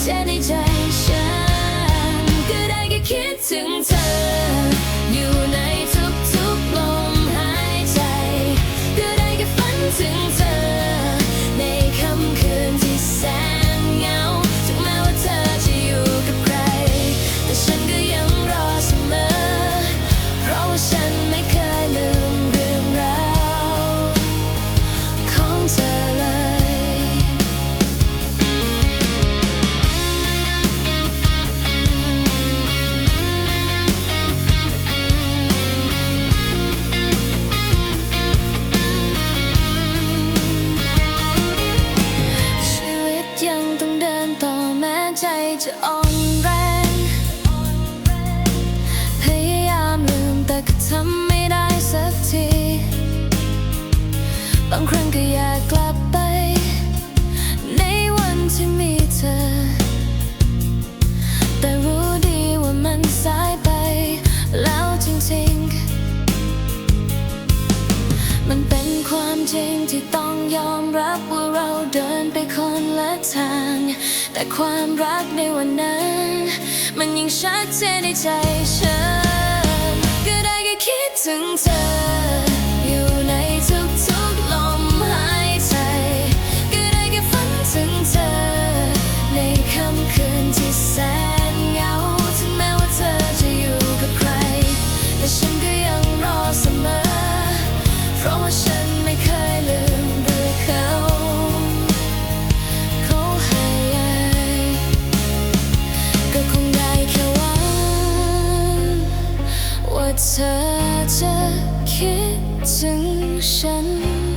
เธอในใจฉัน ก็ได้แค่คิดถึงเธอ อยู่ในทุกๆลมหายใจ ก็ได้แค่ฝันถึงเธอ ในค่ำคืนที่แสนเงา ถึงแม้ว่าเธอจะอยู่กับใคร แต่ฉันก็ยังรอเสมอ เพราะว่าฉันไม่เคย จะอ่อนแรง พยายามลืมแต่ก็ทำไม่ได้สักที บางครั้งก็อยากกลับไป ในวันที่มีเธอ แต่รู้ดีว่ามันสายไป แล้วจริงๆ มันเป็นความจริงที่ต้องยอมรับว่าเราเดินไปคนละทาง แต่ความรักในวันนั้น มันยังชัดเจนในใจฉัน ก็ได้แค่คิดถึงเธอ อยู่ในทุกๆลมหายใจ ก็ได้แค่ฝันถึงเธอ ในค่ำคืนที่แสนเหงา ถึงแม้ว่าเธอจะอยู่กับใคร แต่ฉันก็ยังรอเสมอ เพราะว่าฉัน เธอจะคิดถึงฉัน